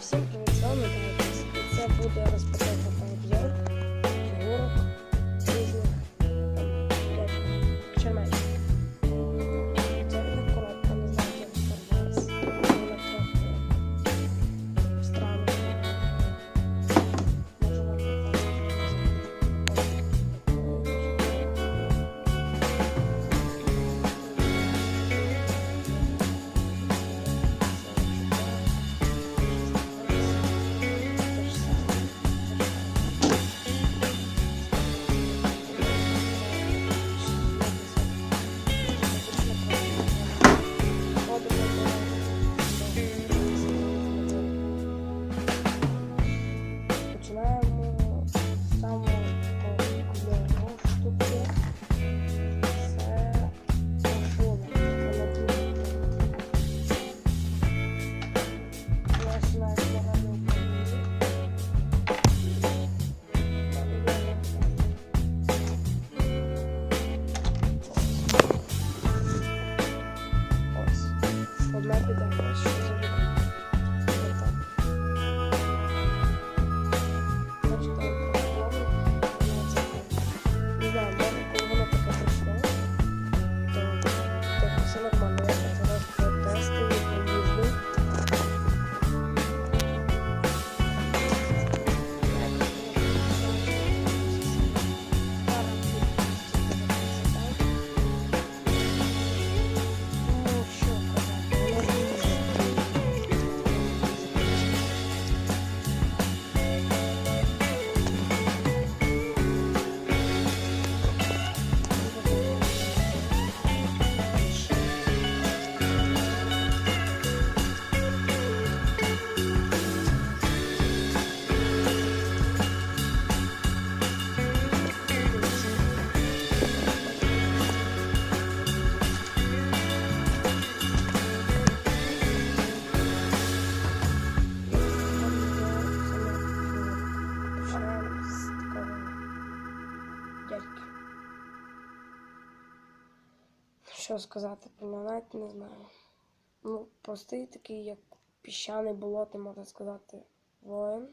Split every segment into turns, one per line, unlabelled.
всім привіт, з вами Дайкс. І це буде Що сказати навіть не знаю. Ну, простий такий, як піщаний болото, можна сказати, воїн.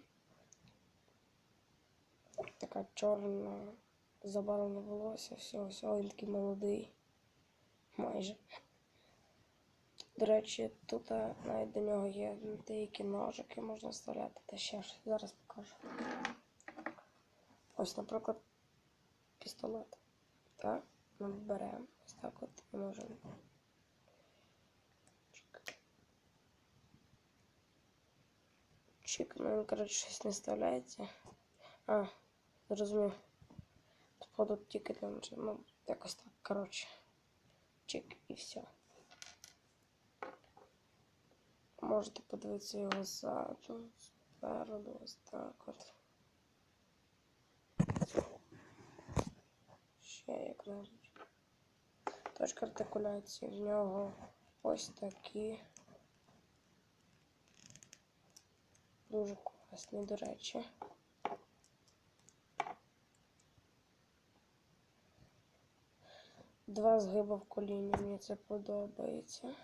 Така чорна забарвлена волосся, все, все, він такий молодий. Майже. До речі, тут е, навіть до нього є деякі ножики, можна вставляти та ще щось. Зараз покажу. Ось, наприклад, пістолет. Так, ми беремо ось так от і можемо. Чик. Ну коротше, щось не вставляється. А, зрозумів. Походу тільки там, ну, якось так, коротше. Чик і все. Можете подивитися його ззаду, спереду, ось так от. Ще як навіть. Точка артикуляції в нього ось такі. Дуже класні, до речі. Два згиба в коліні, мені це подобається.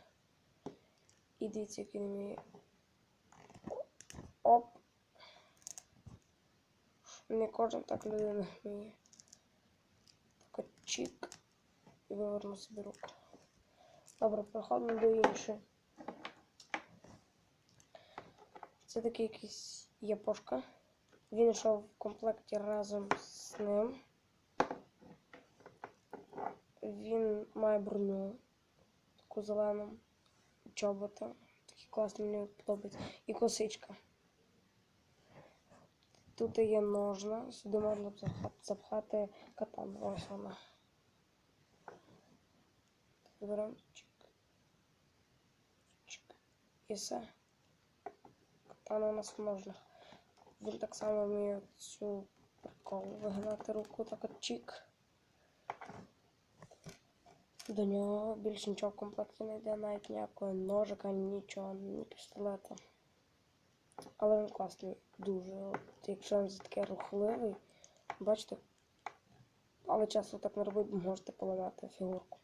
І дивіться, який вміє. Оп. Не кожен так людина вміє. Так от чик. І виверну собі руку. Добре, переходимо до іншої. Це такий якийсь япошка. Він йшов в комплекті разом з ним. Він має броню таку зелену чобота. Такі класні мені подобаються. І косичка. Тут є ножна, сюди можна запхати катану. Ось вона. Беремо чик. Чик. І все. Катана у нас в ножнах. Він так само вміє цю прикол вигнати руку, так от чик. До нього більше нічого в комплекті не йде, навіть ніякого ножика, нічого, ні пістолета. Але він класний, дуже. От, якщо він такий рухливий, бачите, але часто так не робити, бо можете поламати фігурку.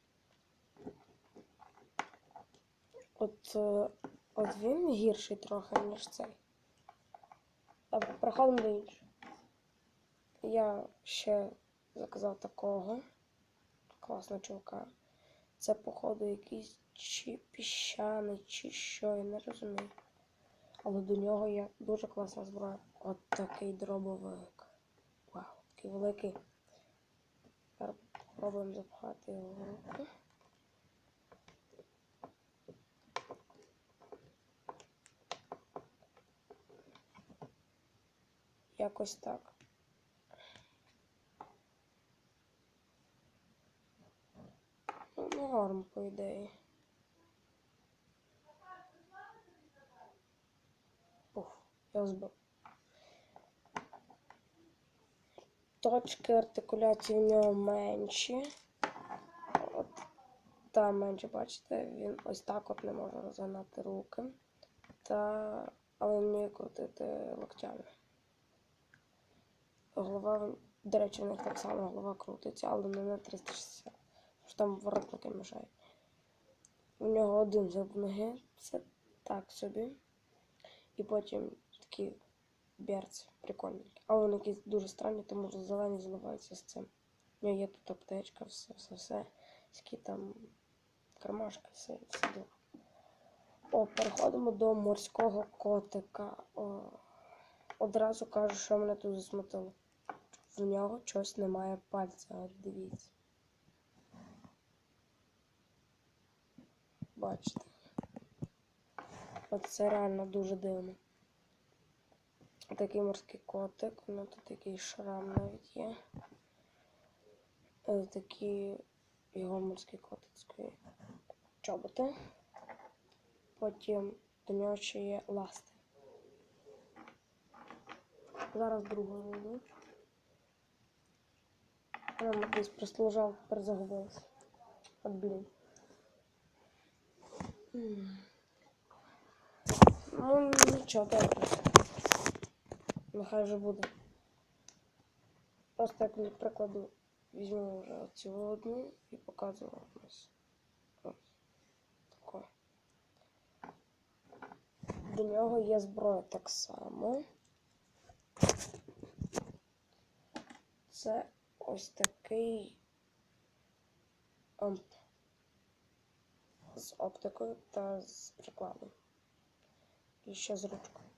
От, е, от він гірший трохи, ніж цей. А переходимо до іншого. Я ще заказав такого класного чувака. Це, походу, якийсь чи піщаний, чи що, я не розумію. Але до нього є дуже класна зброя. От такий дробовик. Вау, такий великий. Зараз спробуємо запхати його в руку. Якось так. Ну, норм, по ідеї. Ух, я збив. Точки артикуляції в нього менші. От там менше, бачите, він ось так от не може розгинати руки. Та... Але вміє крутити локтями. Голова, до речі, в них так само голова крутиться, але не на 360. Тому що там воротники мішають. У нього один зуб ноги, це так собі. І потім такі берці прикольненькі. Але вони якісь дуже странні, тому що зелені зливаються з цим. У нього є тут аптечка, все, все, все. Які там кармашки, все, все діло. О, переходимо до морського котика. О, одразу кажу, що мене тут засмутило. В нього щось немає пальця, от дивіться. Бачите. От це реально дуже дивно. Такий морський котик, ну тут такий шрам навіть є. Е, Такі його морські котицькі чоботи. Потім до нього ще є ласти. Зараз другу знайду. Вона десь прослужав, тепер. От блін. Ну, нічого, добре. Нехай вже буде. Просто як для прикладу візьму вже оцю одну і показую вам ось. Ось. Тако. До нього є зброя так само. Це ось такий амп з оптикою та з прикладом. І ще з ручкою.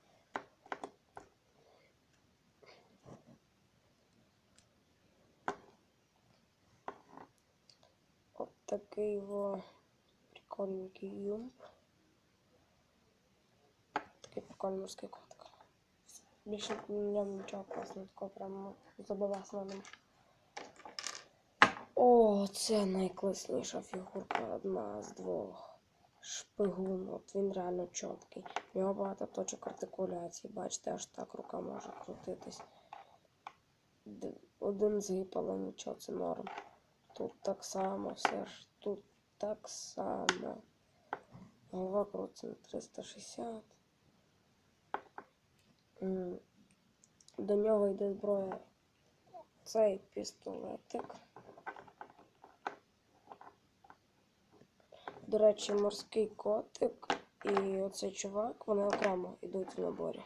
От такий во прикольненький юмп. Такий прикольний морський котик. Більше ньому нічого класного, такого прямо забавасного нема. О, це найкласніша фігурка одна з двох. Шпигун, от він реально чіткий. У нього багато точок артикуляції. Бачите, аж так рука може крутитись. Один згиб, нічого, це норм. Тут так само, все ж тут так само. Голова крутиться на 360. До нього йде зброя. Цей пістолетик. До речі, морський котик і оцей чувак, вони окремо йдуть в наборі.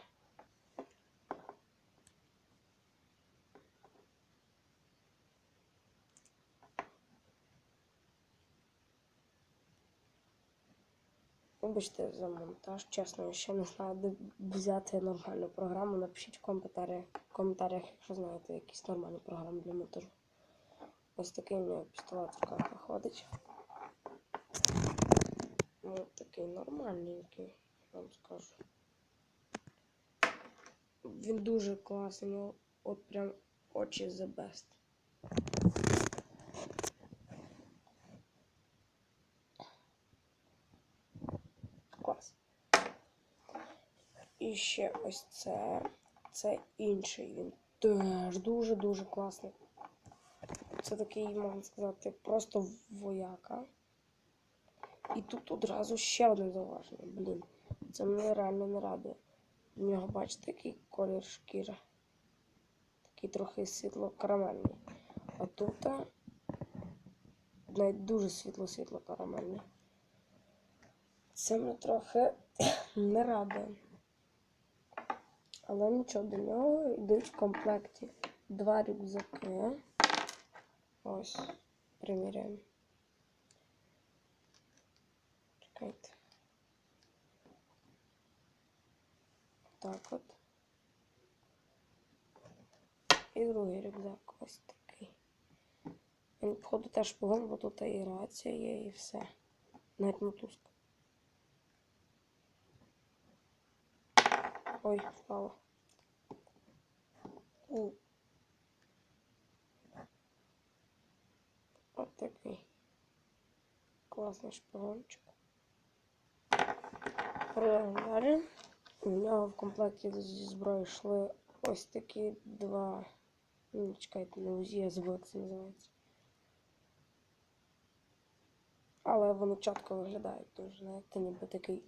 Вибачте за монтаж, чесно, я ще не знаю, де взяти нормальну програму. Напишіть в коментарях, в коментарях, якщо знаєте якісь нормальні програми для монтажу. Ось такий у нього пістолет в руках виходить. Ну, такий нормальненький, вам скажу. Він дуже класний, у от прям очі the best. Клас. І ще ось це. Це інший. Він теж дуже-дуже класний. Це такий, можна сказати, просто вояка. І тут одразу ще одне зауваження. Блін, це мене реально не радує. В нього, бачите, який колір шкіри. Такий трохи світло-карамельний. А тут навіть дуже світло-світло карамельний. Це мене трохи не радує. Але нічого, до нього йдуть в комплекті два рюкзаки. Ось, приміряємо. Чекайте. Так от. І другий рюкзак ось такий. Він, походу, теж погон, бо тут і рація є, і все. Навіть мотузка. Ой, впало. От такий. Класний шпигончик. Продовжуємо. У нього в комплекті зі зброї йшли ось такі два. Ну, чекайте, не УЗІ, я забув, це називається. Але вони чітко виглядають дуже, знаєте, ніби такий.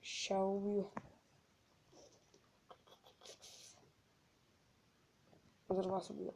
Ща уб'ю. Зараз вас уб'ю.